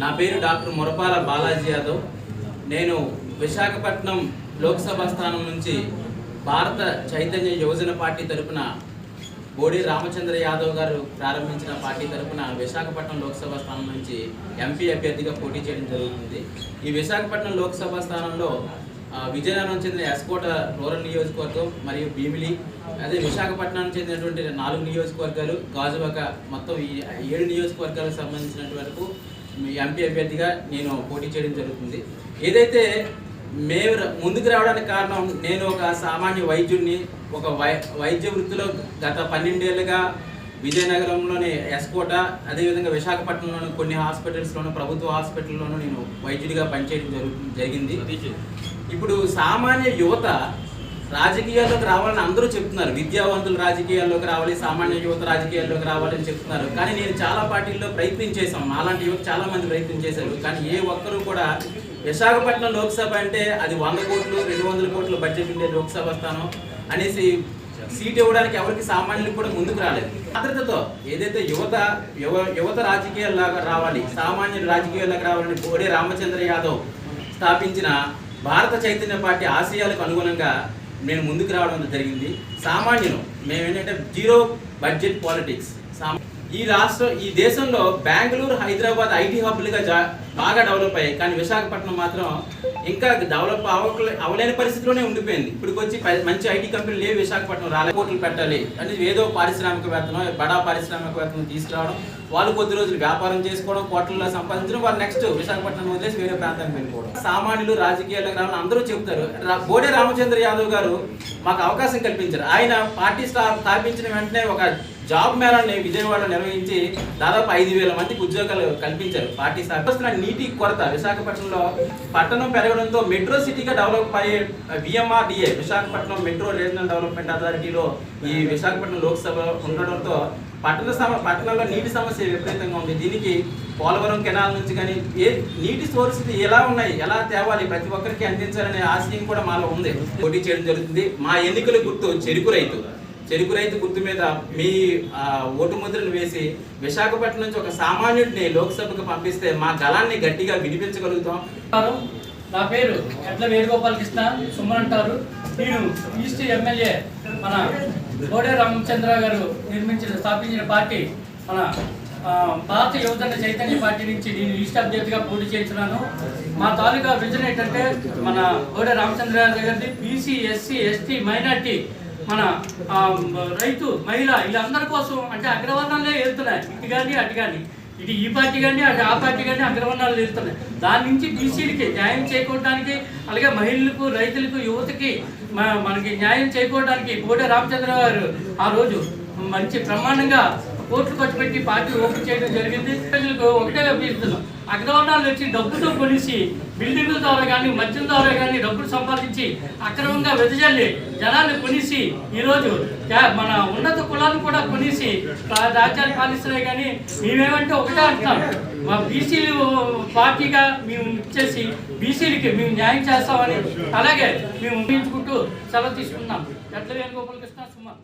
నా పేరు డాక్టర్ మురపాల బాలాజీ యాదవ్. నేను విశాఖపట్నం లోక్సభ స్థానం నుంచి భారత చైతన్య యువజన పార్టీ తరపున బోడి రామచంద్ర యాదవ్ గారు ప్రారంభించిన పార్టీ తరపున విశాఖపట్నం లోక్సభ స్థానం నుంచి ఎంపీ అభ్యర్థిగా పోటీ చేయడం జరుగుతుంది ఈ విశాఖపట్నం లోక్సభ స్థానంలో విజయనగరం చెందిన ఎస్కోట రూరల్ నియోజకవర్గం మరియు భీమిలి అదే విశాఖపట్నం చెందినటువంటి నాలుగు నియోజకవర్గాలు గాజువాక మొత్తం ఈ ఏడు నియోజకవర్గాలకు సంబంధించినటువంటి వరకు ఎంపీ అభ్యర్థిగా నేను పోటీ చేయడం జరుగుతుంది. ఏదైతే మేము ముందుకు రావడానికి కారణం నేను ఒక సామాన్య వైద్యుడిని ఒక వై వైద్య వృత్తిలో గత పన్నెండేళ్ళుగా విజయనగరంలోని ఎస్కోట అదేవిధంగా విశాఖపట్నంలోని కొన్ని హాస్పిటల్స్లోను ప్రభుత్వ హాస్పిటల్లోనూ నేను వైద్యుడిగా పనిచేయడం జరుగు జరిగింది. ఇప్పుడు సామాన్య యువత రాజకీయాల్లోకి రావాలని అందరూ చెప్తున్నారు. విద్యావంతులు రాజకీయాల్లోకి రావాలి సామాన్య యువత రాజకీయాల్లోకి రావాలని చెప్తున్నారు. కానీ నేను చాలా పార్టీల్లో ప్రయత్నం చేశాం. అలాంటి యువత చాలా మంది ప్రయత్నం చేశారు. కానీ ఏ ఒక్కరూ కూడా విశాఖపట్నం లోక్సభ అంటే అది వంద కోట్లు రెండు వందల కోట్ల బడ్జెట్ ఉండే లోక్సభ స్థానం అనేసి సీట్ ఇవ్వడానికి ఎవరికి సామాన్యులకు కూడా ముందుకు రాలేదు. భద్రతతో ఏదైతే యువత యువ యువత రాజకీయాల్లాగా రావాలి సామాన్యులు రాజకీయాల్లోకి రావాలని బోడే రామచంద్ర యాదవ్ స్థాపించిన భారత చైతన్య పార్టీ ఆశయాలకు అనుగుణంగా నేను ముందుకు రావడం జరిగింది. సామాన్యులు మేము ఏంటంటే జీరో బడ్జెట్ పాలిటిక్స్. ఈ రాష్ట్రం ఈ దేశంలో బెంగళూరు హైదరాబాద్ ఐటీ హబ్లుగా జా బాగా డెవలప్ అయ్యాయి. కానీ విశాఖపట్నం మాత్రం ఇంకా డెవలప్ అవ్వకలే అవలేని పరిస్థితిలోనే ఉండిపోయింది. ఇప్పటికొచ్చి వచ్చి మంచి ఐటీ కంపెనీలు లేవు విశాఖపట్నం రాలే. కోట్లు పెట్టాలి అనేది ఏదో పారిశ్రామికవేత్తనో బడా పారిశ్రామికవేత్తను తీసుకురావడం వాళ్ళు కొద్ది రోజులు వ్యాపారం చేసుకోవడం కోట్లలో సంపాదించడం వాళ్ళు నెక్స్ట్ విశాఖపట్నం వదిలేసి వేరే ప్రాంతానికి వెళ్ళిపోవడం. సామాన్యులు రాజకీయాలకు రావాలని అందరూ చెప్తారు. బోడే రామచంద్ర యాదవ్ గారు మాకు అవకాశం కల్పించారు. ఆయన పార్టీ స్థాపించిన వెంటనే ఒక జాబ్ మేళాన్ని విజయవాడలో నిర్వహించి దాదాపు ఐదు వేల మందికి ఉద్యోగాలు కల్పించారు. పార్టీ స్థాపిస్తున్న నీటి కొరత. విశాఖపట్నంలో పట్టణం పెరగడంతో మెట్రో సిటీగా డెవలప్ అయ్యే VMRDA Visakhapatnam metro regional development అథారిటీలో ఈ విశాఖపట్నం లోక్సభ ఉండడంతో పట్టణ సమ పట్టణంలో నీటి సమస్య విపరీతంగా ఉంది. దీనికి పోలవరం కెనాల్ నుంచి కానీ ఏ నీటి సోర్స్ ఎలా ఉన్నాయి? ఎలా తేవాలి? ప్రతి ఒక్కరికి అందించాలనే ఆశయం కూడా మాలో ఉంది. పోటీ చేయడం జరుగుతుంది. మా ఎన్నికల గుర్తు చెరుకు రైతు. చెరుకు రైతు గుర్తు మీద మీ ఆ, ఓటు ముద్రను వేసి విశాఖపట్నం నుంచి ఒక సామాన్యుడిని లోక్సభకు పంపిస్తే మా గళాన్ని గట్టిగా వినిపించగలుగుతాం నా పేరు ఎట్ల వేణుగోపాల్ కృష్ణ సుమ్మన్ అంటారు. నేను ఈస్ట్ ఎమ్మెల్యే మన కోడే రామచంద్ర గారు నిర్మించిన స్థాపించిన పార్టీ మన ఆ, భారత యువజన చైతన్య పార్టీ నుంచి నేను ఈస్ట్ అభ్యర్థిగా పోటీ చేస్తున్నాను. మా తాలూకా విజన్ ఏంటంటే మన కోడే రామచంద్ర గారి దగ్గరది బీసీ ఎస్సీ ఎస్టీ మైనార్టీ మన రైతు మహిళ వీళ్ళందరి కోసం అంటే అగ్రవర్ణాలే వెళ్తున్నాయి ఇటు కానీ అటు కానీ. ఇటు ఈ పార్టీ కానీ అటు ఆ పార్టీ కానీ అగ్రవర్ణాలు వెళ్తున్నాయి దాని నుంచి బీసీలకి న్యాయం చేకూడడానికి అలాగే మహిళలకు రైతులకు యువతకి మనకి న్యాయం చేకూడడానికి బోడే రామచంద్ర గారు ఆ రోజు మంచి ప్రమాణంగా కోట్లు ఖర్చు పెట్టి పార్టీ ఓపెన్ చేయడం జరిగింది. ప్రజలకు ఒకటే అభ్యర్థులు అగ్రవర్ణాలు వచ్చి డబ్బుతో కొలిసి బిల్డింగుల ద్వారా కానీ మద్యం ద్వారా కానీ డబ్బులు సంపాదించి అక్రమంగా వెదజల్లి జనాన్ని కొనిసి ఈరోజు మన ఉన్నత కులాలను కూడా కొనిసి రాజ్యాన్ని పాలిస్తున్నాయి కానీ మేమేమంటే ఒకటే అంటున్నాం. మా బీసీలు పార్టీగా మేము ఇచ్చేసి బీసీలకి మేము న్యాయం చేస్తామని అలాగే మేము ఊహించుకుంటూ సెలవు తీసుకున్నాం ఎట్ల వేణుగోపాలకృష్ణ సుమన్